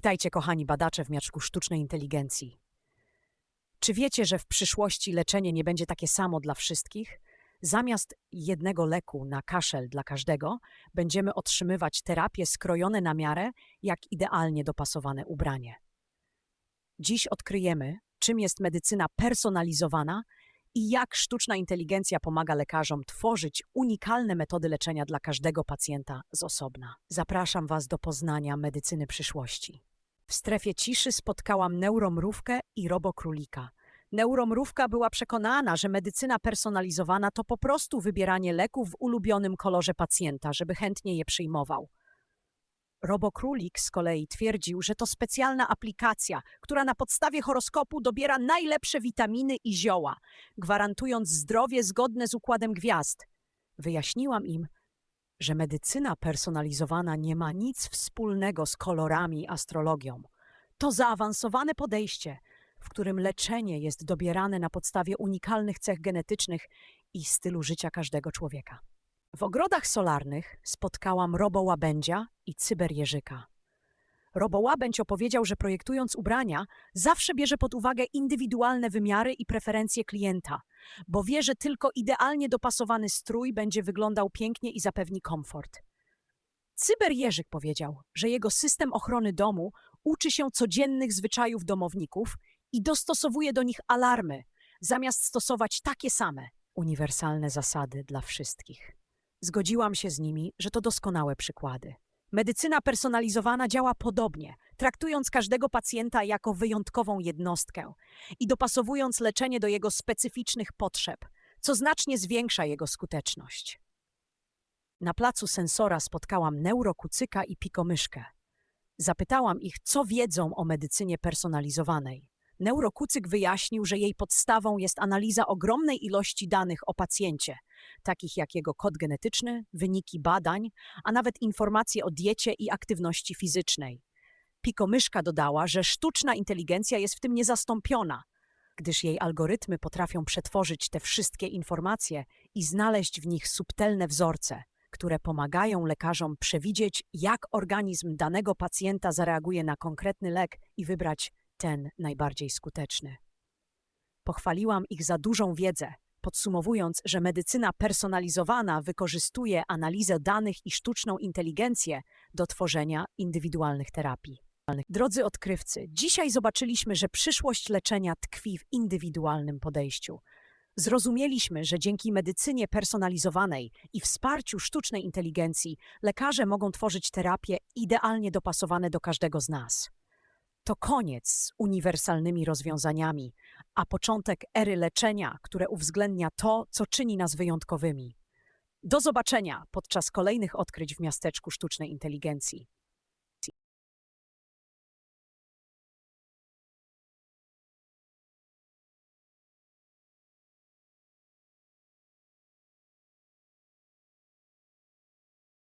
Witajcie, kochani badacze w miaczku sztucznej inteligencji. Czy wiecie, że w przyszłości leczenie nie będzie takie samo dla wszystkich? Zamiast jednego leku na kaszel dla każdego, będziemy otrzymywać terapie skrojone na miarę, jak idealnie dopasowane ubranie. Dziś odkryjemy, czym jest medycyna personalizowana i jak sztuczna inteligencja pomaga lekarzom tworzyć unikalne metody leczenia dla każdego pacjenta z osobna. Zapraszam Was do poznania medycyny przyszłości. W strefie ciszy spotkałam neuromrówkę i robokrólika. Neuromrówka była przekonana, że medycyna personalizowana to po prostu wybieranie leków w ulubionym kolorze pacjenta, żeby chętnie je przyjmował. Robokrólik z kolei twierdził, że to specjalna aplikacja, która na podstawie horoskopu dobiera najlepsze witaminy i zioła, gwarantując zdrowie zgodne z układem gwiazd. Wyjaśniłam im, że medycyna personalizowana nie ma nic wspólnego z kolorami astrologią. To zaawansowane podejście, w którym leczenie jest dobierane na podstawie unikalnych cech genetycznych i stylu życia każdego człowieka. W ogrodach solarnych spotkałam robołabędzia i cyberjeżyka. Robołabędź opowiedział, że projektując ubrania, zawsze bierze pod uwagę indywidualne wymiary i preferencje klienta, bo wie, że tylko idealnie dopasowany strój będzie wyglądał pięknie i zapewni komfort. Cyberjeżyk powiedział, że jego system ochrony domu uczy się codziennych zwyczajów domowników i dostosowuje do nich alarmy, zamiast stosować takie same, uniwersalne zasady dla wszystkich. Zgodziłam się z nimi, że to doskonałe przykłady. Medycyna personalizowana działa podobnie, traktując każdego pacjenta jako wyjątkową jednostkę i dopasowując leczenie do jego specyficznych potrzeb, co znacznie zwiększa jego skuteczność. Na placu sensora spotkałam neurokucyka i pikomyszkę. Zapytałam ich, co wiedzą o medycynie personalizowanej. Neurokucyk wyjaśnił, że jej podstawą jest analiza ogromnej ilości danych o pacjencie, takich jak jego kod genetyczny, wyniki badań, a nawet informacje o diecie i aktywności fizycznej. Pikomyszka dodała, że sztuczna inteligencja jest w tym niezastąpiona, gdyż jej algorytmy potrafią przetworzyć te wszystkie informacje i znaleźć w nich subtelne wzorce, które pomagają lekarzom przewidzieć, jak organizm danego pacjenta zareaguje na konkretny lek i wybrać ten najbardziej skuteczny. Pochwaliłam ich za dużą wiedzę, podsumowując, że medycyna personalizowana wykorzystuje analizę danych i sztuczną inteligencję do tworzenia indywidualnych terapii. Drodzy odkrywcy, dzisiaj zobaczyliśmy, że przyszłość leczenia tkwi w indywidualnym podejściu. Zrozumieliśmy, że dzięki medycynie personalizowanej i wsparciu sztucznej inteligencji lekarze mogą tworzyć terapie idealnie dopasowane do każdego z nas. To koniec z uniwersalnymi rozwiązaniami, a początek ery leczenia, które uwzględnia to, co czyni nas wyjątkowymi. Do zobaczenia podczas kolejnych odkryć w miasteczku sztucznej inteligencji.